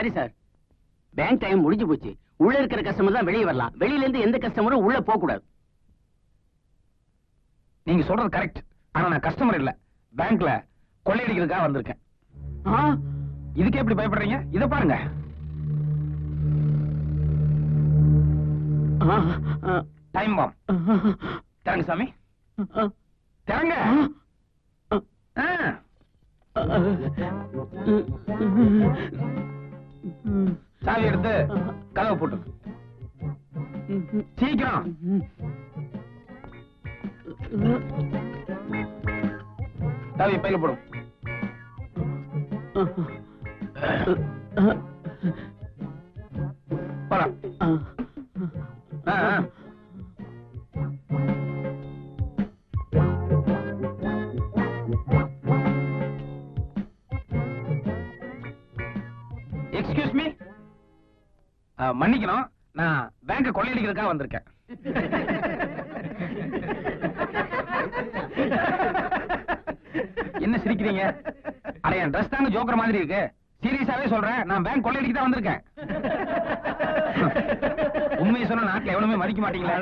Sorry sir bank time முடிஞ்சு போச்சு. உள்ள இருக்கிற கஸ்டமர் தான் வெளியே வரலாம். வெளியில இருந்து எந்த கஸ்டமரும் உள்ள போக கூடாது நீங்க சொல்றது கரெக்ட் ஆனா நான் கஸ்டமர் இல்ல. பேங்க்ல கொள்ளையடிக்கிறதுக்காக வந்திருக்கேன். இதுக்கு எப்படி பயப்படுறீங்க? இத பாருங்க. டைம் பாம் திறங்க சாமி. திறங்க. ஆ. சாவி எடுத்து கதவை போட்டு சீக்கிரம். சாவி பையில போடும் போலாம் மன்னிக்கணும். நான் பேங்க கொள்ளையடிக்கிறதுக்காக வந்திருக்கேன். என்ன சிரிக்கிறீங்க? அட என் ட்ரெஸ் தாங்க ஜோக்கர் மாதிரி இருக்கு. சீரியஸாவே சொல்றேன். நான் பேங்க் கொள்ளையடிக்க தான் வந்திருக்கேன். உண்மையை சொன்ன நாட்டில் எவனுமே மதிக்க மாட்டீங்களா?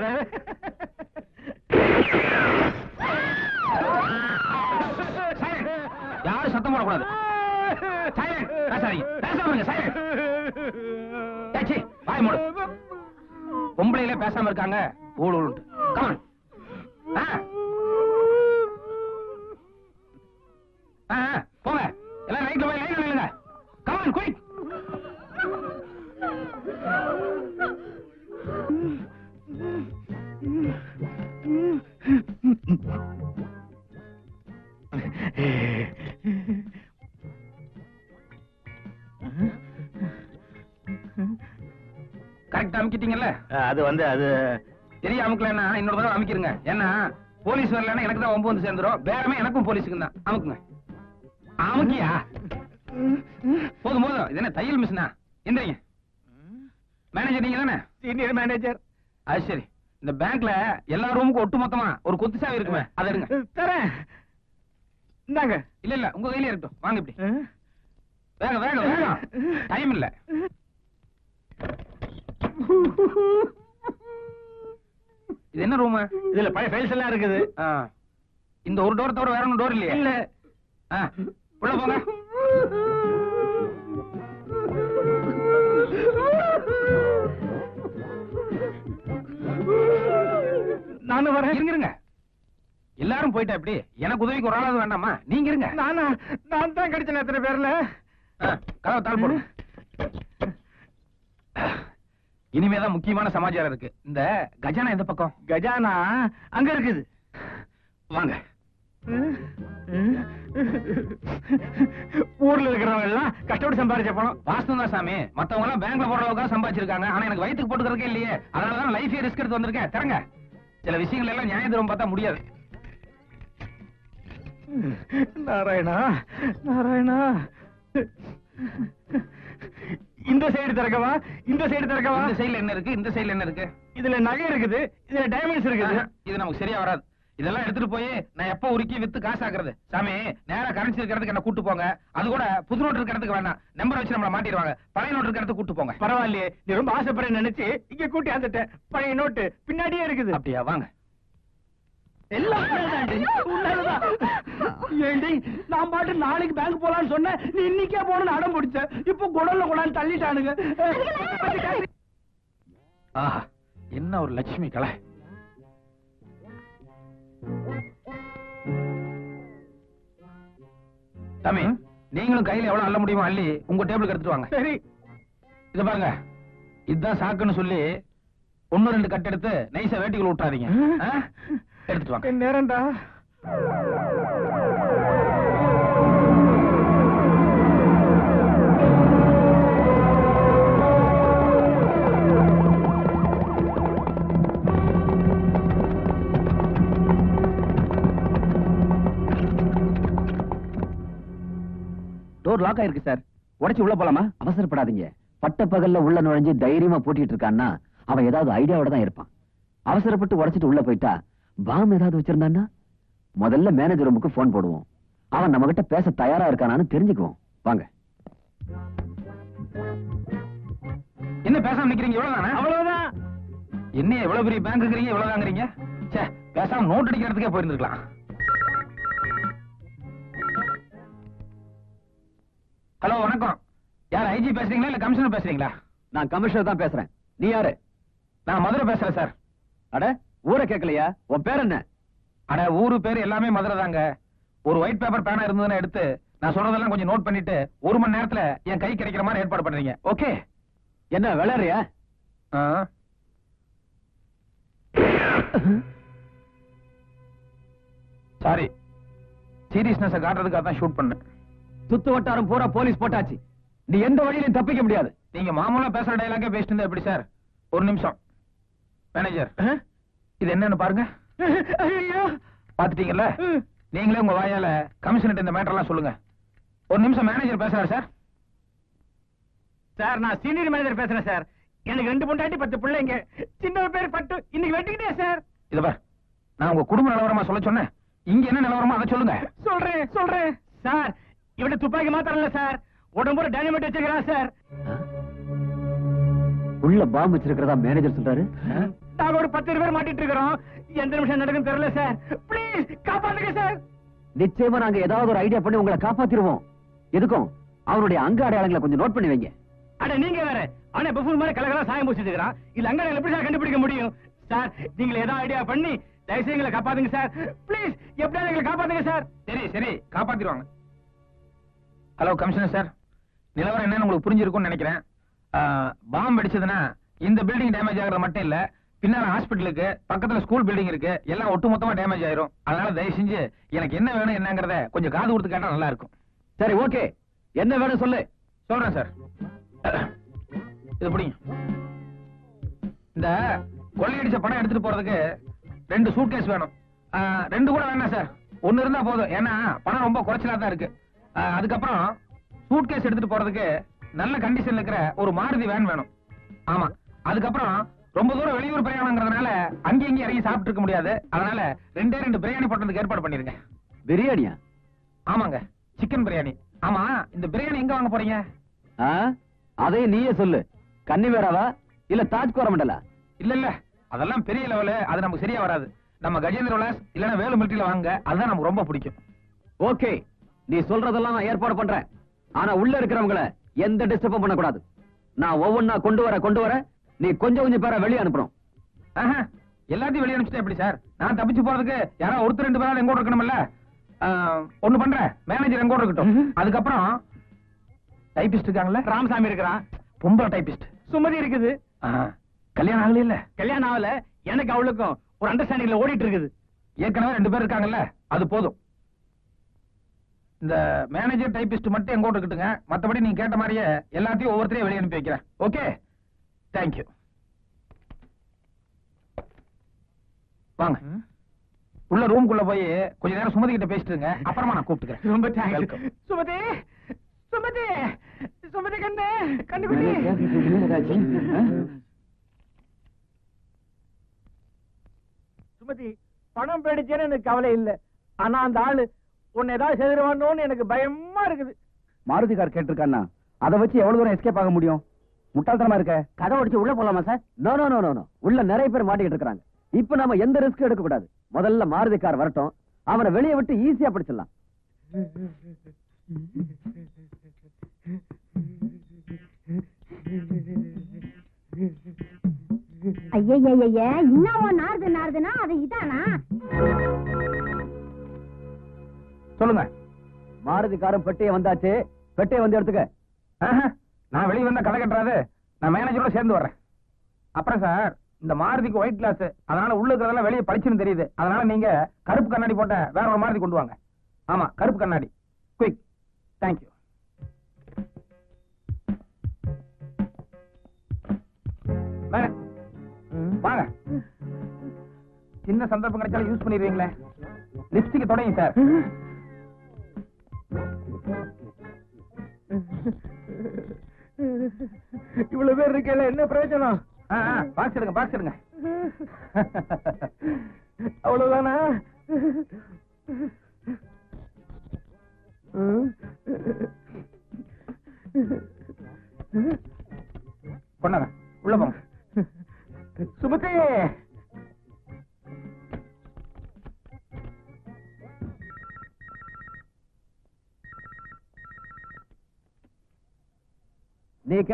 யாரும் சத்தம் போடக்கூடாது. Silent. பேசாதீங்க. பேசாம இருங்க. Silent. வாய் மூடு. பொம்பளையிலே பேசாம இருக்காங்க. ஊழல் உண்டு கமான் அது வந்து அது தெரிய அமுக்கலன்னா இன்னொரு தடவை அமுக்கிருங்க. ஏன்னா போலீஸ் வரலன்னா எனக்கு தான் ஒம்பது வந்து சேர்ந்துரும். பேரமே எனக்கும் போலீஸுக்கு தான். அமுக்குங்க. அமுக்கியா? போதும் போதும். இது என்ன தையல் மிஷினா? எந்திரிங்க. மேனேஜர் நீங்க தானே? சீனியர் மேனேஜர் அது சரி. இந்த பேங்க்ல எல்லா ரூமுக்கும் ஒட்டு மொத்தமா ஒரு கொத்து சாவி இருக்குமே அதை எடுங்க. தரேன். இந்தாங்க. இல்ல இல்ல உங்க கையில இருக்கட்டும். வாங்க இப்படி. வேகம் வேகம் வேகம் டைம் இல்ல. இது என்ன ரூம் இதுல பழைய ஃபைல்ஸ் எல்லாம் இருக்குது. இந்த ஒரு டோர் தவிர வேற ஒன்றும் டோர் இல்லையா? இல்ல. உள்ள போங்க. நானும் வரேன். இருங்க இருங்க. எல்லாரும் போயிட்டா எப்படி? எனக்கு உதவிக்கு ஒரு ஆளாவது வேண்டாமா? நீங்க இருங்க. நானா? நான் தான் கிடைச்சேன் எத்தனை பேர்ல. கதவை தாழ் போடுங்க இனிமேதான் முக்கியமான சமாச்சாரம் இருக்கு. இந்த கஜானா எந்த பக்கம்? கஜானா அங்க இருக்குது. வாங்க. ஊர்ல இருக்கிறவங்க எல்லாம் கஷ்டப்பட்டு சம்பாதிச்ச பணம். வாஸ்தவம் தான் சாமி. மத்தவங்க எல்லாம் பேங்க்ல அளவுக்கு சம்பாதிச்சிருக்காங்க. ஆனா எனக்கு வயித்துக்கு போட்டுக்கிறதுக்கே இல்லையே. அதனாலதான் லைஃபே ரிஸ்க் எடுத்து வந்திருக்கேன். தரங்க சில விஷயங்கள் எல்லாம் நியாய தரும் பார்த்தா முடியாது. நாராயணா நாராயணா. இந்த சைடு திறக்கவா? இந்த சைடு திறக்கவா? இந்த சைடுல என்ன இருக்கு? இந்த சைடுல என்ன இருக்கு? இதுல நகை இருக்குது. இதுல டைமண்ட்ஸ் இருக்குது. இது நமக்கு சரியா வராது. இதெல்லாம் எடுத்துட்டு போய் நான் எப்ப உருக்கி வித்து காசாக்குறது சாமி நேரா கரன்சி இருக்கிறதுக்கு என்ன கூட்டு போங்க. அது கூட புது நோட்டு இருக்கிறதுக்கு வேணாம் நம்பர் வச்சு நம்மள மாட்டிடுவாங்க. பழைய நோட்டு இருக்கிறதுக்கு கூட்டு போங்க. பரவாயில்லையே. நீ ரொம்ப ஆசைப்படுற நினைச்சு இங்க கூட்டி வந்துட்டேன் பழைய நோட்டு பின்னாடியே இருக்குது. அப்படியா? வாங்க. எல்லாம் உன்னாலதாண்டி, உன்னாலதான். ஏண்டி நான் பாட்டு நாளைக்கு பேங்க் போலான்னு சொன்னேன். நீ இன்னைக்கே போகணும்னு அடம் பிடிச்ச. இப்போ குடல்ல கொண்டாந்து தள்ளிட்டானுங்க. ஆஹா என்ன ஒரு லட்சுமி கலை. தம்பி நீங்களும் கையில எவ்வளவு அள்ள முடியுமோ அள்ளி உங்க டேபிளுக்கு எடுத்துட்டு வாங்க. சரி. இத பாருங்க. இதுதான் சாக்குன்னு சொல்லி ஒண்ணு ரெண்டு கட் எடுத்து நைஸா வேட்டிக்குள்ள விட்டாதீங்க? எடுத்துட்டு வாங்க. நேரம்டா. டோர் லாக் ஆயிருக்கு சார் உடைச்சு உள்ள போலாமா? அவசரப்படாதீங்க. பட்ட பகல்ல உள்ள நுழைஞ்சு தைரியமா பூட்டிட்டு இருக்கான்னா அவன் ஏதாவது ஐடியாவோட தான் இருப்பான். அவசரப்பட்டு உடைச்சிட்டு உள்ள போயிட்டா பாம் ஏதாவது வச்சிருந்தான்னா முதல்ல மேனேஜர் ரூமுக்கு போன் போடுவோம். அவன் நம்ம கிட்ட பேச தயாரா இருக்கானான்னு தெரிஞ்சுக்குவோம். வாங்க. என்ன பேசாம நிக்கிறீங்க? இவ்வளவுதானே? அவ்வளவுதான். என்ன எவ்வளவு பெரிய பேங்க் இருக்கிறீங்க? ச்சே பேசாம நோட் அடிக்கிறதுக்கே போயிருந்துருக்கலாம். ஹலோ வணக்கம். யார் ஐஜி பேசுறீங்களா? இல்ல கமிஷனர் பேசுறீங்களா? நான் கமிஷனர் தான் பேசுறேன். நீ யாரு? நான் மதுரை பேசுறேன் சார் அட ஊரை கேட்கலையா? உன் பேர் என்ன? அட ஊரு பேர் எல்லாமே மதுரை தாங்க. ஒரு ஒயிட் பேப்பர் பேனா இருந்ததுன்னா எடுத்து நான் சொல்றதெல்லாம் கொஞ்சம் நோட் பண்ணிட்டு ஒரு மணி நேரத்துல என் கை கிடைக்கிற மாதிரி ஏற்பாடு பண்றீங்க. ஓகே என்ன விளையாடுறியா? சாரி சீரியஸ்னஸ் காட்டுறதுக்காக தான் ஷூட் பண்ணேன். சுத்து வட்டாரம் பூரா போலீஸ் போட்டாச்சு. நீ எந்த வழியிலும் தப்பிக்க முடியாது. நீங்க மாமூலா பேசுற டைலாக்கே பேசிட்டு எப்படி சார் ஒரு நிமிஷம். மேனேஜர் இது என்னன்னு பாருங்க. ஐயோ. பாத்துட்டீங்கல்ல நீங்களே உங்க வாயால கமிஷனர் இந்த மேட்டர் எல்லாம் சொல்லுங்க. ஒரு நிமிஷம் மேனேஜர் பேசுறாரு சார் சார் நான் சீனியர் மேனேஜர் பேசுறேன் சார். எனக்கு ரெண்டு பொண்டாட்டி பத்து பிள்ளைங்க. சின்ன பேர் பட்டு. இன்னைக்கு வெட்டிக்கிட்டே சார். இத பார். நான் உங்க குடும்ப நிலவரமா சொல்ல சொன்னேன். இங்க என்ன நிலவரமோ அதை சொல்லுங்க. சொல்றேன் சொல்றேன். சார் இவட துப்பாக்கி மாத்திரம் இல்ல சார் உடம்புற டைனமேட் வச்சிருக்கிறான் சார். உள்ள பாம்பு வச்சிருக்கிறதா மேனேஜர் சொல்றாரு? நாங்க ஒரு பத்து பேர் மாட்டிட்டு இருக்கிறோம். எந்த நிமிஷம் நடக்கும் தெரியல சார். ப்ளீஸ் காப்பாத்துங்க சார். நிச்சயமா நாங்க ஏதாவது ஒரு ஐடியா பண்ணி உங்களை காப்பாத்திருவோம். எதுக்கும்? அவருடைய அங்க அடையாளங்களை கொஞ்சம் நோட் பண்ணி வைங்க. அட நீங்க வேற. ஆனா பஃபூன் மாதிரி கலகலா சாயம் பூசிட்டு இருக்கிறான். இல்ல அங்க எப்படி சார் கண்டுபிடிக்க முடியும்? சார் நீங்க ஏதாவது ஐடியா பண்ணி தயவுசெய்து எங்களை காப்பாத்துங்க சார். ப்ளீஸ் எப்படியாவது எங்களை காப்பாத்துங்க சார். சரி சரி காப்பாத்திடுவாங்க. Hello commissioner sir. நிலவரம் என்னன்னு உங்களுக்கு புரிஞ்சிருக்கும்னு நினைக்கிறேன். பாம்பு அடிச்சதுன்னா இந்த பில்டிங் டேமேஜ் ஆகுறது மட்டும் இல்ல பின்னால ஹாஸ்பிட்டலுக்கு பக்கத்துல ஸ்கூல் பில்டிங் இருக்கு எல்லாம் ஒட்டுமொத்தமா டேமேஜ் ஆயிரும். அதனால தயவு செஞ்சு எனக்கு என்ன வேணும் என்னங்கறத கொஞ்சம் காது கொடுத்து கேட்டா நல்லா இருக்கும். சரி ஓகே என்ன வேணும் சொல்லு. சொல்றேன் சார் இது பிடிங்க. இந்த கொள்ளையடிச்ச பணம் எடுத்துட்டு போறதுக்கு ரெண்டு சூட்கேஸ் வேணும். ரெண்டு கூட வேணாம் சார் ஒன்னு இருந்தா போதும். ஏன்னா பணம் ரொம்ப குறைச்சலா தான் இருக்கு. அதுக்கப்புறம் சூட்கேஸ் எடுத்துட்டு போறதுக்கு நல்ல கண்டிஷன்ல இருக்கிற ஒரு மாருதி வேன் வேணும். ஆமா. அதுக்கப்புறம் ரொம்ப தூரம் வெளியூர் பிரயாணங்கிறதுனால அங்கேயும் இங்கேயும் இறங்கி சாப்பிட்டு இருக்க முடியாது. அதனால ரெண்டே ரெண்டு பிரியாணி போட்டதுக்கு ஏற்பாடு பண்ணிருங்க. பிரியாணியா? ஆமாங்க. சிக்கன் பிரியாணி. ஆமா இந்த பிரியாணி எங்க வாங்க போறீங்க? ஆ? அதையும் நீயே சொல்லு. கன்னிவேராவா இல்ல தாஜ் கோரமண்டலா இல்ல இல்ல. அதெல்லாம் பெரிய லெவலு. அது நமக்கு சரியா வராது. நம்ம கஜேந்திர விலாஸ் இல்லனா வேலு மிலிட்டரியில வாங்க. அதுதான் நமக்கு ரொம்ப பிடிக்கும். ஓகே. நீ சொல்றதெல்லாம் நான் ஏற்பாடு பண்றேன். ஆனா உள்ள இருக்கிறவங்கள எந்த டிஸ்டர்பும் பண்ணக்கூடாது. நான் ஒவ்வொன்னா கொண்டு வர கொண்டு வர நீ கொஞ்சம் கொஞ்சம் பேரை வெளியே அனுப்பணும். எல்லாத்தையும் வெளியே அனுப்பிச்சிட்டா எப்படி சார்? நான் தப்பிச்சு போறதுக்கு யாரோ ஒருத்தர் ரெண்டு பேராவது எங்கூட இருக்கணும்ல ஒண்ணு பண்றேன். மேனேஜர் எங்கூட இருக்கட்டும். அதுக்கப்புறம் டைபிஸ்ட் இருக்காங்கல்ல? ராமசாமி இருக்கிறான். பொம்பளை டைபிஸ்ட் சுமதி இருக்குது. கல்யாணம் ஆகல இல்ல? கல்யாணம் ஆகல. எனக்கு அவளுக்கும் ஒரு அண்டர்ஸ்டாண்டிங்ல ஓடிட்டு இருக்குது. ஏற்கனவே ரெண்டு பேர் இருக்காங்கல்ல? அது போதும். இந்த மேனேஜர் டைபிஸ்ட் மட்டும் எங்கூட இருக்கட்டுங்க. மத்தபடி நீங்க கேட்ட மாதிரியே எல்லாத்தையும் ஒவ்வொருத்தரையும் வெளியே அனுப்பி வைக்கிறேன். ஓகே தேங்க்யூ வாங்க. உள்ள ரூம்குள்ள போய் கொஞ்ச நேரம் சுமதி கிட்ட பேசிட்டு இருங்க அப்புறமா நான் கூப்பிட்டுக்கிறேன். ரொம்ப. தேங்க்ஸ் சுமதி! சுமதி! சுமதி கண்ணு! கண்டுபிடி சுமதி பணம் போயிடுச்சேன்னு எனக்கு கவலை இல்ல. ஆனா அந்த ஆளு உன்னை ஏதாவது செய்திருவானோன்னு எனக்கு பயமா இருக்குது. மாருதி கார் கேட்டிருக்கான்னா அதை வச்சு எவ்வளவு தூரம் எஸ்கேப் ஆக முடியும்? முட்டாள்தனமா இருக்க? கதை உடைச்சு உள்ள போலாமா sir? No no no no உள்ள நிறைய பேர் மாட்டிக்கிட்டு இருக்காங்க இப்ப நாம எந்த ரிஸ்க் எடுக்க கூடாது. முதல்ல மாருதி கார் வரட்டும். அவனை வெளியே விட்டு ஈஸியா பிடிச்சிடலாம். அது இதானா? சொல்லுங்க. மாருதி காரும் பெட்டியை வந்தாச்சு. பெட்டியை வந்து எடுத்துக்க. நான் வெளியே வந்தா கதை கட்டுறாது. நான் மேனேஜரோட சேர்ந்து வர்றேன். அப்புறம் சார் இந்த மாருதிக்கு ஒயிட் கிளாஸ் அதனால உள்ள இருக்கிறதெல்லாம் வெளியே பளிச்சுன்னு தெரியுது. அதனால நீங்க கருப்பு கண்ணாடி போட்ட வேற ஒரு மாருதி கொண்டு வாங்க. ஆமா கருப்பு கண்ணாடி. குயிக் தேங்க்யூ வாங்க. சின்ன சந்தர்ப்பம் கிடைச்சாலும் யூஸ் பண்ணிடுவீங்களே. லிப்ஸ்டிக் தொடங்கி சார் இவ்வளவு பேர் இருக்கல என்ன பிரயோஜனம்? பாக்ஸ் எடுங்க பாக்ஸ் எடுங்க. அவ்வளவுதானா?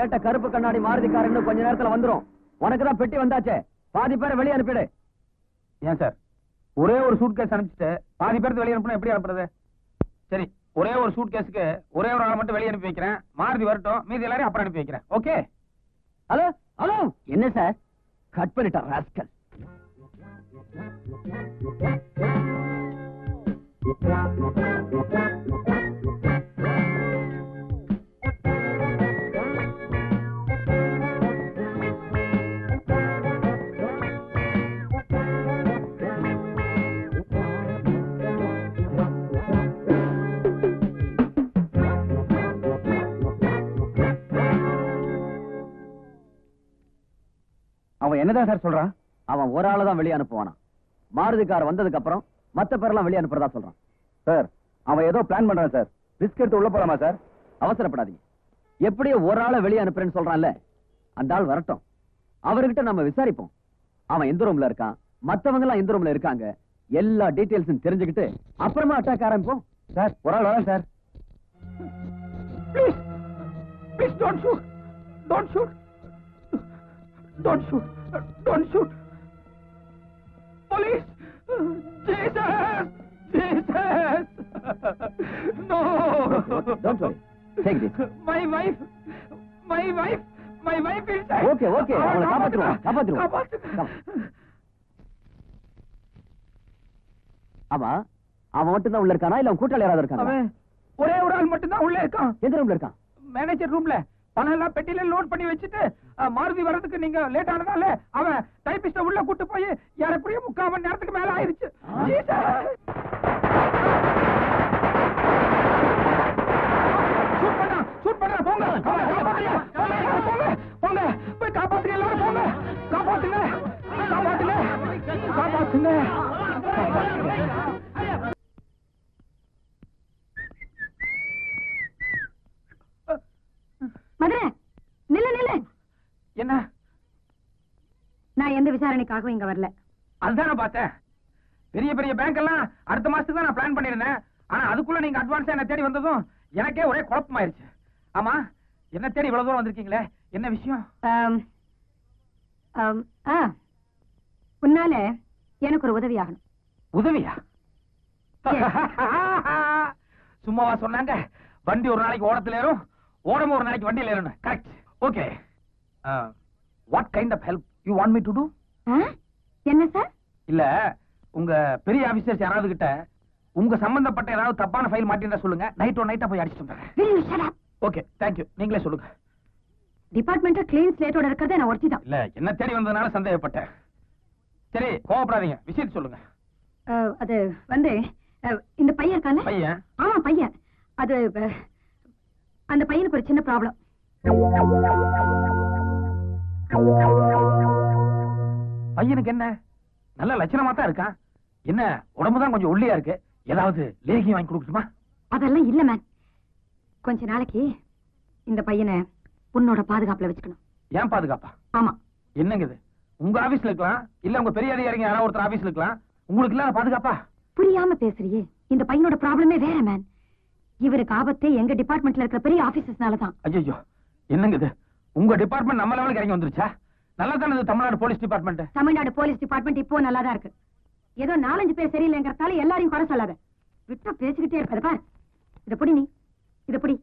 கேட்ட கருப்பு கண்ணாடி மாருதி கார் இன்னும் கொஞ்ச நேரத்துல வந்துரும். உனக்கு தான் பெட்டி வந்தாச்சே. பாதி பேரை வெளியே அனுப்பிடு. ஏன் சார்? ஒரே ஒரு சூட் கேஸ் அனுப்பிச்சிட்டு பாதி பேருக்கு வெளியே அனுப்புனா எப்படி அனுப்புறது? சரி ஒரே ஒரு சூட் கேஸுக்கு ஒரே ஒரு ஆளை மட்டும் வெளியே அனுப்பி வைக்கிறேன். மாருதி வரட்டும். மீதி எல்லாரையும் அப்புறம் அனுப்பி வைக்கிறேன். ஓகே? Hello hello. என்ன சார்? கட் பண்ணிட்டா ராஸ்கல். என்னதான் சார் சொல்றான்? அவன் ஒரு ஆளை தான் வெளியே அனுப்புவானா? மாருதி கார் வந்ததுக்கு அப்புறம் மத்த பேரெல்லாம் வெளியே அனுப்புறதா சொல்றான். சார் அவன் ஏதோ பிளான் பண்றான் சார். ரிஸ்க் எடுத்து உள்ள போலாமா சார்? அவசரப்படாதீங்க. எப்படியோ ஒரு ஆளை வெளியே அனுப்புறேன்னு சொல்றான்ல அந்த ஆள் வரட்டும். அவர்கிட்ட நம்ம விசாரிப்போம். அவன் எந்த ரூம்ல இருக்கான்? மத்தவங்க எல்லாம் எந்த ரூம்ல இருக்காங்க? எல்லா டீடைல்ஸும் தெரிஞ்சுக்கிட்டு அப்புறமா அட்டாக் ஆரம்பிப்போம். சார் ஒரு ஆள் வரேன் sir. Please, please don't shoot. Don't shoot. Don't shoot. Don't shoot. Police! Jesus! Jesus! No! Don't worry. Take this. My wife! My wife! My wife is dead. Okay, okay. அவளை காப்பாத்துருவோம், காப்பாத்துருவோம். Come. ஆமா அவன் மட்டும் தான் உள்ள இருக்கானா இல்ல கூட்டாளி யாராவது இருக்கானா ஒரே ஒரு ஆள் மட்டும்தான் உள்ள இருக்கான் எந்த ரூம்ல இருக்கான் மேனேஜர் ரூம்ல பணம் எல்லாம் பெட்டியில லோட் பண்ணி வச்சுட்டு மாருதி வர்றதுக்கு நீங்க லேட் ஆனதால அவன் டைபிஸ்ட உள்ள கூட்டு போய் யாரைப்படியே முக்கால் மணி நேரத்துக்கு மேல ஆயிருச்சு விசாரணைக்காகவும் இங்க வரல. அதுதான் நான் பார்த்தேன். பெரிய பெரிய பேங்க் எல்லாம் அடுத்த மாசத்துக்கு தான் நான் பிளான் பண்ணிருந்தேன் ஆனா அதுக்குள்ள நீங்க அட்வான்ஸா என்ன தேடி வந்ததும் எனக்கே ஒரே குழப்பமாயிருச்சு. ஆமா என்ன தேடி இவ்வளவு தூரம் வந்திருக்கீங்களே? என்ன விஷயம்? உன்னால எனக்கு ஒரு உதவி ஆகணும். உதவியா? சும்மாவா சொன்னாங்க? வண்டி ஒரு நாளைக்கு ஓடத்துல ஏறும் ஓடம் ஒரு நாளைக்கு வண்டியில ஏறணும். Correct okay what kind of help you want me to do? என்ன சார்? இல்ல உங்க பெரிய ஆபீசர்ஸ் யாராவது கிட்ட உங்க சம்பந்தப்பட்ட ஏதாவது தப்பான ஃபைல் மாட்டிருந்தா சொல்லுங்க. நைட் ஒன் நைட்டா போய் அடிச்சுட்டு? ஓகே தேங்க்யூ நீங்களே சொல்லுங்க. டிபார்ட்மெண்ட் கிளீன் ஸ்லேட்டோட இருக்கிறதே நான் ஒருத்தி தான். இல்ல என்ன தேடி வந்ததுனால சந்தேகப்பட்டேன். சரி கோவப்படாதீங்க. விஷயத்தை சொல்லுங்க. அது வந்து இந்த பையன் இருக்கான்ல? பையன்? ஆமா பையன். அது அந்த பையனுக்கு ஒரு சின்ன ப்ராப்ளம் பையனுக்கு என்ன? நல்ல லட்சணமா தான் இருக்கான். என்ன உடம்பு தான் கொஞ்சம் ஒல்லியா இருக்கு? ஏதாவது லேகியம் வாங்கி கொடுக்கணுமா அதெல்லாம் இல்ல மேன் கொஞ்ச நாளைக்கு இந்த பையனை உன்னோட பாதுகாப்புல வச்சுக்கணும். ஏன் பாதுகாப்பா? ஆமா. என்னங்க இது? உங்க ஆபீஸ்ல இருக்கலாம் இல்ல உங்க பெரிய அதிகாரிங்க யாராவது ஒருத்தர் ஆபீஸ்ல இருக்கலாம் உங்களுக்கு இல்லாத பாதுகாப்பா? புரியாம பேசுறியே. இந்த பையனோட ப்ராப்ளமே வேற மேன் இவருக்கு ஆபத்தே எங்க டிபார்ட்மெண்ட்ல இருக்கிற பெரிய ஆபீசர்ஸ்னால தான் ஐயோ என்னங்க இது? உங்க டிபார்ட்மெண்ட் நம்ம லெவலுக்கு இறங்கி வந்துருச்சா? நல்லா தானே இது Tamil Nadu police department? Tamil Nadu police department இப்போ நல்லா தான் இருக்கு. ஏதோ நாலஞ்சு பேர் சரியில்லைங்கிறதால எல்லாரையும் குறை சொல்லாத. விட்டா பேசிக்கிட்டே இருப்பது பார். இத புடி நீ. இத புடி.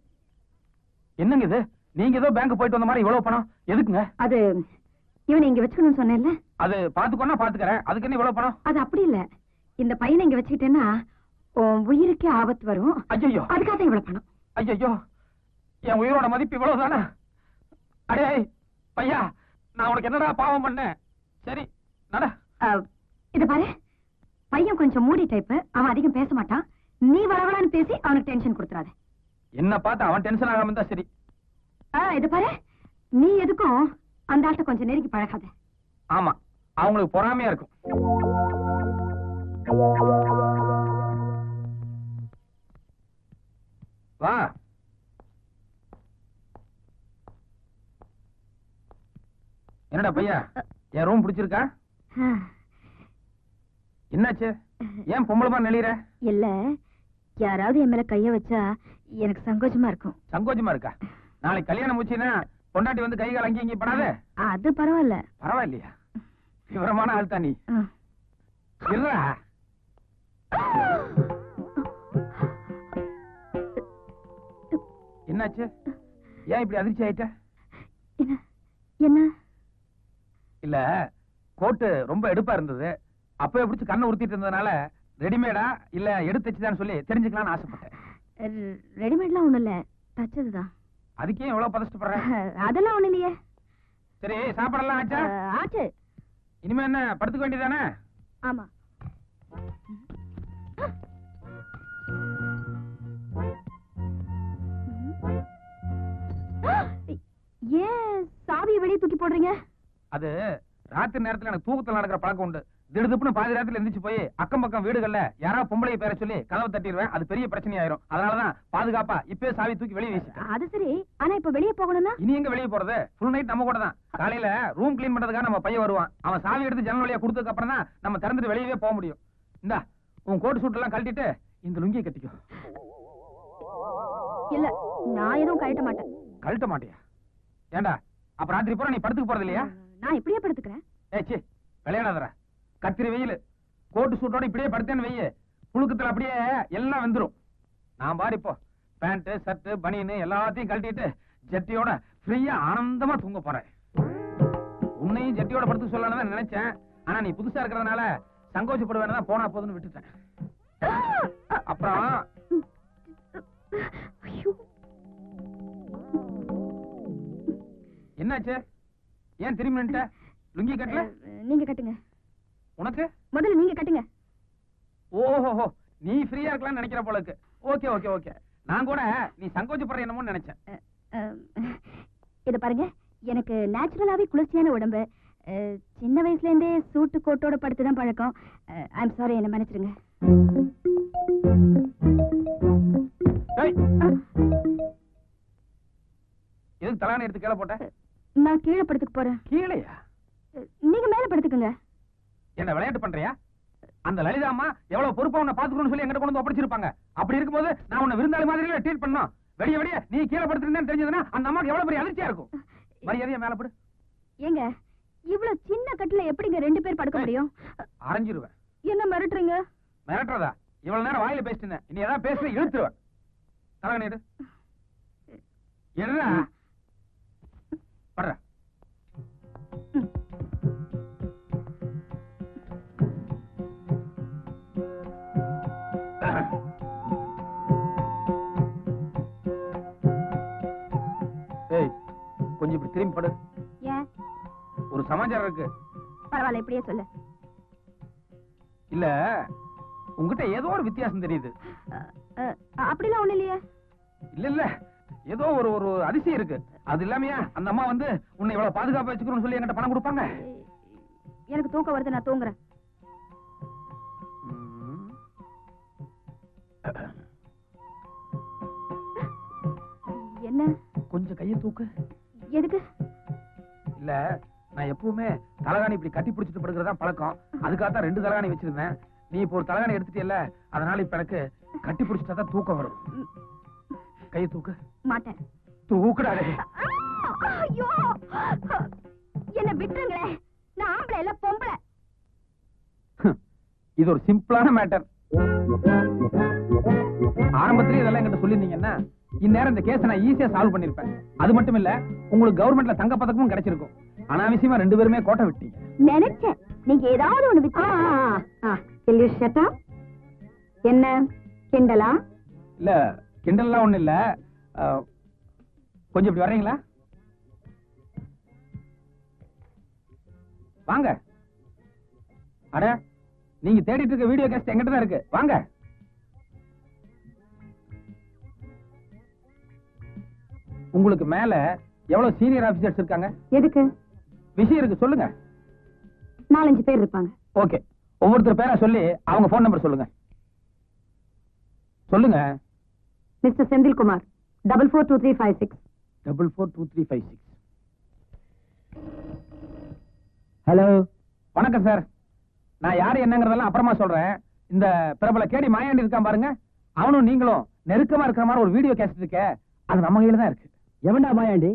என்னங்க இது? நீங்க ஏதோ பேங்க் போயிட்டு வந்த மாதிரி இவ்வளவு பணம். எதுக்குங்க? அது இவனை இங்க வச்சுக்கணும்னு சொன்னேன்ல. அது பாத்துக்கோனா பாத்துக்கறேன் அதுக்கு என்ன இவ்வளவு பணம்? அது அப்படி இல்ல. இந்த பையனை இங்க வச்சுக்கிட்டேன்னா உயிருக்கே ஆபத்து வரும். ஐயோ அதுக்காக தான் இவ்வளவு பணம். ஐயோ என் உயிரோட மதிப்பு இவ்வளவு தானே அடே பையா. நான் உனக்கு என்னடா பாவம் பண்ணேன்? சரி நட. இத பாரு. பையன் கொஞ்சம் மூடி டைப் அவன் அதிகம் பேச மாட்டான். நீ வளவளான்னு பேசி அவனுக்கு டென்ஷன் கொடுத்துறாத. என்ன பார்த்து அவன் டென்ஷன் ஆகாம இருந்தா சரி. இத பாரு. நீ எதுக்கும் அந்த ஆள்கிட்ட கொஞ்சம் நெருங்கி பழகாத. ஆமா அவங்களுக்கு பொறாமையா இருக்கும். வா. என்னடா பையா? என் ரூம் பிடிச்சிருக்கா? என்னாச்சு? ஏன் பொம்பளமா நெளிற இல்ல யாராவது என் மேல கைய வச்சா எனக்கு சங்கோச்சமா இருக்கும். சங்கோஜமா இருக்கா? நாளைக்கு கல்யாணம் முடிச்சுன்னா பொண்டாட்டி வந்து கை கால் அங்கேயும் இங்கேயும் படாத? அது பரவாயில்ல. பரவாயில்லையா? விவரமான ஆள் தான் நீ. ஆ. இருடா. என்னாச்சு? ஏன் இப்படி அதிர்ச்சி ஆயிட்ட? என்ன? இல்ல கோட்டு ரொம்ப எடுப்பா இருந்தது. அப்பவே பிடிச்சு கண்ணை உறுத்திட்டு இருந்ததுனால ரெடிமேடா இல்ல எடுத்து சொல்லி தெரிஞ்சுக்கலாம்னு ஆசைப்பட்டேன். ரெடிமேட்லாம் ஒண்ணும் இல்ல. தச்சதுதான். அதுக்கே எவ்வளவு பதஷ்டப்படுற அதெல்லாம் ஒண்ணு இல்லையே. சரி சாப்பாடெல்லாம் ஆச்சா? ஆச்சு. இனிமே என்ன படுத்துக்க வேண்டியதானே ஆமா. ஏன் சாவியை வெளியே தூக்கி போடுறீங்க? அது ராத்திரி நேரத்துல எனக்கு தூக்கத்துல நடக்கிற பழக்கம் உண்டு. திடுதுப்புன்னு பாதி ராத்திரில எந்திரிச்சு போய் அக்கம் பக்கம் வீடுகள்ல யாராவது பொம்பளை பேர சொல்லி கதவை தட்டிடுவேன். அது பெரிய பிரச்சனை ஆயிரும் அதனாலதான் பாதுகாப்பா இப்பவே சாவி தூக்கி வெளியே வீசிட்டேன். அது சரி. ஆனா இப்ப வெளியே போகணும்னா? இனி எங்க வெளியே போறது? ஃபுல் நைட் நம்ம கூட தான். காலையில ரூம் க்ளீன் பண்றதுக்காக நம்ம பையன் வருவான். அவன் சாவி எடுத்து ஜன்னல் வழியா கொடுத்ததுக்கு அப்புறம் தான் நம்ம திறந்துட்டு வெளியவே போக முடியும். இந்தா உன் கோட் சூட் எல்லாம் கழட்டிட்டு இந்த லுங்கியை கட்டிக்கோ. இல்ல நான் எதுவும் கழட்ட மாட்டேன். கழட்ட மாட்டியா? ஏண்டா அப்ப ராத்திரி பூரா நீ படுத்துக்க போறது இல்லையா? நான் இப்படியே படுத்துக்கிறேன். ஏய் சி விளையாடாதடா. கத்திரி வெயில். கோட்டு சூட்டோட இப்படியே படுத்தேன்னு வெய்ய புழுக்கத்துல அப்படியே எல்லாம் வெந்துரும். நான் பாரு இப்போ. பேண்ட் ஷர்ட் பனியன் எல்லாத்தையும் கழட்டிட்டு ஜட்டியோட ஃப்ரீயா ஆனந்தமா தூங்க போறேன். உன்னையும் ஜட்டியோட படுத்து சொல்லலாம்னு நினைச்சேன். ஆனா நீ புதுசா இருக்கிறதுனால சங்கோச்சப்படுவேன்னு தான் போனா போதுன்னு விட்டுட்டேன். அப்புறம். என்னாச்சு? ஏன் திரும்பி நின்னுட்ட? லுங்கி கட்டல? நீங்க கட்டுங்க. உனக்கு? முதல்ல நீங்க கட்டுங்க. ஓஹோஹோ நீ ஃப்ரீயா இருக்கலாம்னு நினைக்கிற போல இருக்கு. Okay okay okay. நான் கூட நீ சங்கோச்சப்படுற என்னமோன்னு நினைச்சேன். இத பாருங்க. எனக்கு நேச்சுரலாவே குளிர்ச்சியான உடம்பு. சின்ன வயசுல இருந்தே சூட்டு கோட்டோட படுத்து தான் பழக்கம் ஐம் சாரி என்ன மன்னிச்சிருங்க எதுக்கு தலான எடுத்து கீழே போட்ட? நான் கீழே படுத்துக்க போறேன். கீழையா? நீங்க மேல படுத்துக்குங்க. என்ன விளையாட்டு பண்றியா? அந்த லலிதா அம்மா எவ்வளவு பொறுப்பா உன்னை பாத்துக்கணும்னு சொல்லி எங்கிட்ட கொண்டு வந்து ஒப்படைச்சிருப்பாங்க. அப்படி இருக்கும்போது நான் உன்னை விருந்தாளி மாதிரி ட்ரீட் பண்ணோம் வெடிய வெடிய நீ கீழே படுத்துருந்தேன்னு தெரிஞ்சதுன்னா அந்த அம்மாக்கு எவ்வளவு பெரிய அதிர்ச்சியா இருக்கும்? மரியாதையா மேல படு. ஏங்க இவ்வளவு சின்ன கட்டுல எப்படிங்க ரெண்டு பேர் படுக்க முடியும்? அரைஞ்சிருவேன். என்ன மிரட்டுறீங்க? மிரட்டுறதா? இவ்வளவு நேரம் வாயில பேசிட்டு இனி ஏதாவது பேசுற இழுத்துருவேன். தலகணி எடு ஏய் கொஞ்சம் இப்படி திரும்பி படு. ஏன்? ஒரு சமாச்சாரம் இருக்கு. பரவாயில்ல இப்படியே சொல்லு. இல்ல உங்ககிட்ட ஏதோ ஒரு வித்தியாசம் தெரியுது. அப்படிலாம் ஒண்ணு இல்லையே. இல்ல இல்ல. ஏதோ ஒரு ஒரு அதிசயம் இருக்கு. அது இல்லாமையா அந்த அம்மா வந்து உன்னை இவ்வளவு பாதுகாப்பா வச்சுக்கணும்னு சொல்லி என்கிட்ட பணம் கொடுப்பாங்க? எனக்கு தூக்கம் வருது நான் தூங்குறேன். என்ன? கொஞ்சம் கையை தூக்கு. எதுக்கு? இல்ல நான் எப்பவுமே தலகாணி இப்படி கட்டி பிடிச்சிட்டு படுக்கிறதா பழக்கம். அதுக்காக தான் ரெண்டு தலகாணி வச்சிருந்தேன். நீ இப்போ ஒரு தலகாணி எடுத்துட்டியல்ல அதனால இப்ப எனக்கு கட்டி பிடிச்சிட்டா தான் தூக்கம் வரும். கையை தூக்கு. மாட்டேன். ஆ, ஐயோ. என்ன விட்டுருங்களே. நான் ஆம்பளை இல்ல பொம்பளை. இது ஒரு சிம்பிளான மேட்டர். ஆரம்பத்திலே இதெல்லாம் என்கிட்ட சொல்லியிருந்தீங்கன்னா இந்நேரம் இந்த கேஸை நான் ஈஸியா சால்வ் பண்ணிருப்பேன் அது மட்டும் இல்ல உங்களுக்கு கவர்மெண்ட்ல தங்க பதக்கமும் கிடைச்சிருக்கும். அனாவசியமா ரெண்டு பேருமே கோட்டை விட்டீங்க. நினைச்சேன். நீங்க ஏதாவது ஒண்ணு விட்டு என்ன? கிண்டலா? இல்ல கிண்டல்லாம் ஒண்ணு இல்ல. கொஞ்சம் இப்படி வர்றீங்களா? வாங்க. அட நீங்க தேடிட்டு இருக்க வீடியோ கேஸ்ட் எங்கிட்ட தான் இருக்கு. வாங்க. உங்களுக்கு மேல எவ்வளவு சீனியர் ஆபீசர்ஸ் இருக்காங்க? எதுக்கு? விஷயம் இருக்கு சொல்லுங்க. நாலஞ்சு பேர் இருப்பாங்க. ஓகே. ஒவ்வொருத்தர் பேரா சொல்லி அவங்க ஃபோன் நம்பர் சொல்லுங்க. சொல்லுங்க. Mister Senthilkumar. Double four two three five six double four two three five six hello வணக்கம் சார் நான் யாரு என்னங்கறதெல்லாம் அப்புறமா சொல்றேன். இந்த பிரபல கேடி மாயாண்டி இருக்கான் பாருங்க. அவனும் நீங்களும் நெருக்கமா இருக்கிற மாதிரி ஒரு வீடியோ கேசட் இருக்கே. அது நம்ம கையில தான் இருக்கு. எவன்டா மாயாண்டி?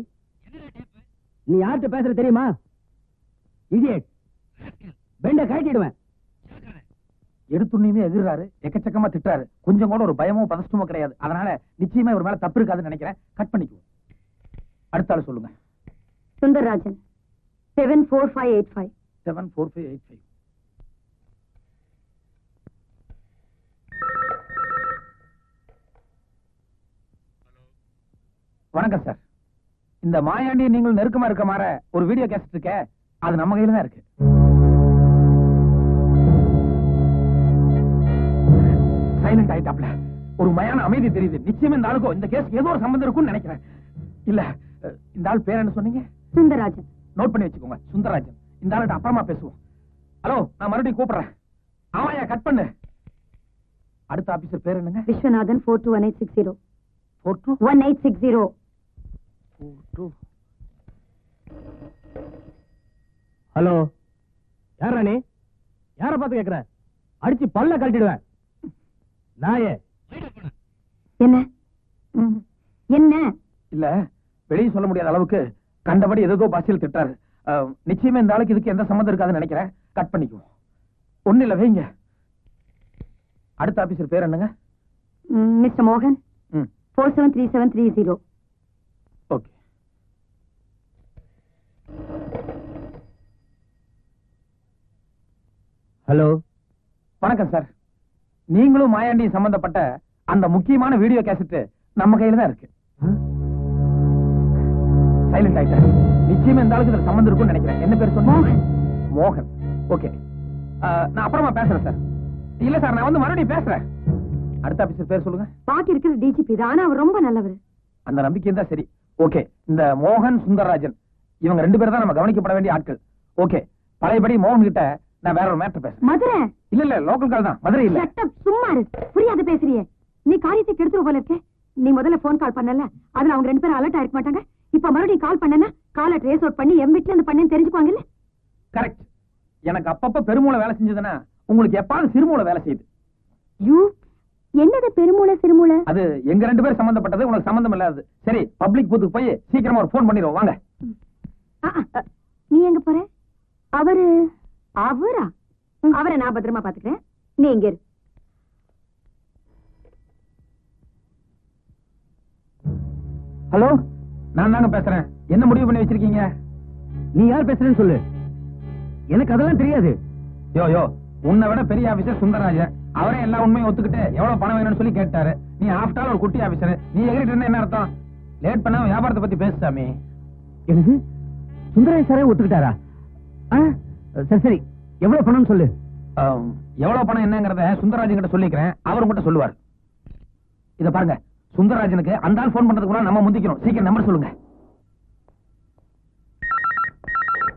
நீ யார்கிட்ட பேசுற தெரியுமா? இடியட் பெண்ட கட்டிடுவேன் எடுத்துண்ணுமே எதிர்றாரு எக்கச்சக்கமா திட்டுறாரு. கொஞ்சம் கூட ஒரு பயமோ பதஷ்டமோ கிடையாது. அதனால நிச்சயமா இவர் மேல தப்பு இருக்காதுன்னு நினைக்கிறேன். கட் பண்ணிக்குவோம். அடுத்த ஆளு சொல்லுங்க. Sundarrajan. Seven four five eight five seven four five eight five வணக்கம் சார். இந்த மாயாண்டி நீங்கள் நெருக்கமா இருக்க மாற ஒரு வீடியோ கேசட் இருக்க. அது நம்ம கையில தான் இருக்கு. ஆயிட்டாப்ல. ஒரு மயான அமைதி தெரியுது. நிச்சயமா இந்த ஆளுக்கும் இந்த கேஸ் ஏதோ ஒரு சம்பந்தம் இருக்கும்னு நினைக்கிறேன். இல்ல இந்த ஆள் பேர் என்ன சொன்னீங்க? சுந்தரராஜன். நோட் பண்ணி வச்சுக்கோங்க. சுந்தரராஜன். இந்த ஆளுட்ட அப்புறமா பேசுவோம். ஹலோ நான் மறுபடியும் கூப்பிடுறேன். ஆமாயா கட் பண்ணு. அடுத்த ஆபீசர் பேர் என்னங்க? Viswanathan four two one eight six zero four two one eight six zero four two hello யாரா நீ? யார பார்த்து கேக்குற? அடிச்சு பல்ல கழட்டிடுவேன். நாயே. என்ன? என்ன? இல்ல வெளியே சொல்ல முடியாத அளவுக்கு கண்டபடி ஏதோ பாஷையில் திட்டாரு நிச்சயமா இந்த ஆளுக்கு இதுக்கு எந்த சம்மந்தம் இருக்காதுன்னு நினைக்கிறேன். கட் பண்ணிக்குவோம். ஒண்ணு இல்ல வைங்க. அடுத்த ஆபீசர் பேர் என்னங்க? மிஸ்டர் மோகன். ம். Four seven three seven three zero okay. Hello. வணக்கம் சார். நீங்களும் மாயாண்டியும் சம்பந்தப்பட்ட அந்த முக்கியமான வீடியோ கேசட் நம்ம கையில தான் இருக்கு. சைலண்ட் ஆயிட்டார் நிச்சயமா இந்த ஆளுக்கு இதுல சம்பந்தம் இருக்கும்னு நினைக்கிறேன். என்ன பேர் சொன்னீங்க? மோகன். மோகன். ஓகே நான் அப்புறமா பேசுறேன் சார் இல்ல சார் நான் வந்து மறுபடியும் பேசுறேன். அடுத்த ஆபீசர் பேர் சொல்லுங்க. பாக்கி இருக்கிற டிஜிபி தான். ஆனா அவர் ரொம்ப நல்லவர். அந்த நம்பிக்கை தான் சரி. ஓகே இந்த மோகன் சுந்தரராஜன். இவங்க ரெண்டு பேரும் தான் நம்ம கவனிக்கப்பட வேண்டிய ஆட்கள். ஓகே பழையபடி மோகன் கிட்ட நான் வேற ஒரு மேட்டர் பேசுறேன். மதுரை? இல்ல இல்ல லோக்கல் கால் தான். மதுரை இல்ல. up, சும்மா இரு. புரியாத பேசுறியே. நீ காரியத்தை கெடுத்துரு போல இருக்கே. நீ முதல்ல போன் கால் பண்ணல. அதுல அவங்க ரெண்டு பேரும் அலர்ட் ஆயிருக்க மாட்டாங்க. இப்ப மறுபடியும் கால் பண்ணனா காலை ட்ரேஸ் அவுட் பண்ணி எம் வீட்ல இருந்து பண்ணேன்னு தெரிஞ்சுக்குவாங்கல்ல கரெக்ட் எனக்கு அப்பப்ப பெருமூளை வேலை செஞ்சதுன்னா உங்களுக்கு எப்பாவது சிறுமூளை வேலை செய்யுது. யூ என்னது பெருமூளை சிறுமூளை? அது எங்க ரெண்டு பேரும் சம்பந்தப்பட்டது உனக்கு சம்பந்தம் இல்லாதது. சரி பப்ளிக் பூத்துக்கு போய் சீக்கிரமா ஒரு ஃபோன் பண்ணிடுவோம். வாங்க. நீ எங்க போற? அவரு அவரா? அவரை நான் பத்திரமா பாத்துக்கிறேன் நீ இங்க இரு. ஹலோ நான் தாங்க பேசுறேன். என்ன முடிவு பண்ணி வச்சிருக்கீங்க? நீ யார் பேசுறேன்னு சொல்லு. எனக்கு அதெல்லாம் தெரியாது. யோ யோ உன்னை விட பெரிய ஆபீசர் சுந்தரராஜன். அவரே எல்லா உண்மையும் ஒத்துக்கிட்டு எவ்வளவு பணம் வேணும்னு சொல்லி கேட்டாரு. நீ ஆஃப்டர் ஒரு குட்டி ஆபீசர் நீ எகிரிட்டு இருந்தா என்ன அர்த்தம்? லேட் பண்ணாம வியாபாரத்தை பத்தி பேசு சாமி. எனக்கு சுந்தரேஷ் சாரே ஒத்துக்கிட்டாரா? ஆ, சரி சரி. எவ்வளவு பணம்னு சொல்லு. எவ்வளவு பணம் என்னங்கறத சுந்தரராஜன் கிட்ட சொல்லிக்கிறேன். அவர் உங்ககிட்ட சொல்லுவார். இத பாருங்க. சுந்தரராஜனுக்கு அந்த ஆள் போன் பண்றதுக்கு முன்னாடி நம்ம முந்திக்கணும் சீக்கிரம் நம்பர் சொல்லுங்க.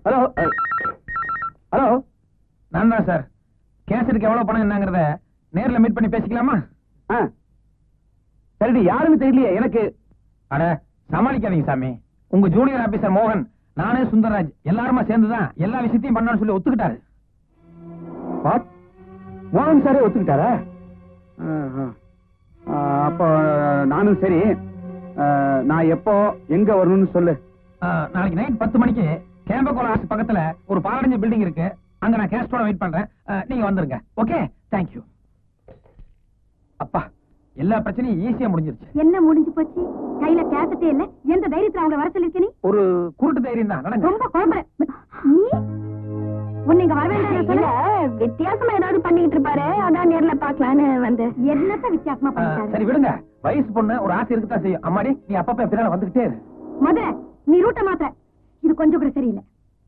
ஹலோ ஹலோ நான் தான் சார் கேசருக்கு எவ்வளவு பணம் என்னங்கறத நேர்ல மீட் பண்ணி பேசிக்கலாமா. சரிடி யாருன்னு தெரியலையே எனக்கு. அட சமாளிக்காதீங்க சாமி. உங்க ஜூனியர் ஆபீசர் மோகன் நானே சுந்தரராஜ். எல்லாருமா சேர்ந்துதான் எல்லா விஷயத்தையும் பண்ணணும்னு சொல்லி ஒத்துக்கிட்டாரு. மோகன் சாரே ஒத்துக்கிட்டாரா? அப்போ நானும் சரி. நான் எப்போ எங்க வரணும்னு சொல்லு. நாளைக்கு நைட் பத்து மணிக்கு கேம்பகோல ஆஃபீஸ் பக்கத்துல ஒரு பாலடைஞ்ச பில்டிங் இருக்கு. அங்க நான் கேஸ்டோட வெயிட் பண்றேன். நீங்க வந்துருங்க. ஓகே தேங்க்யூ அப்பா. எல்லா பிரச்சனையும் ஈஸியா முடிஞ்சிருச்சு. என்ன முடிஞ்சு போச்சு? கையில கேசட்டே இல்ல? எந்த தைரியத்துல அவங்க வர சொல்லிருக்க நீ? ஒரு குருட்டு தைரியம் தான் ரொம்ப குழம்புற. நீ? உன்னை இங்க வர வேண்டாம் வித்தியாசமா ஏதாவது பண்ணிட்டு இருப்பாரு. அதான் நேர்ல பாக்கலான்னு வந்து என்னத்த வித்தியாசமா ஆ, சரி விடுங்க. வயசு பொண்ணு ஒரு ஆசை இருக்குதான் செய்யும். அம்மாடி நீ அப்பப்ப பின்னால வந்துகிட்டே இரு. மதுரை நீ ரூட்ட மாத்திர இது கொஞ்சம் கூட சரியில்லை.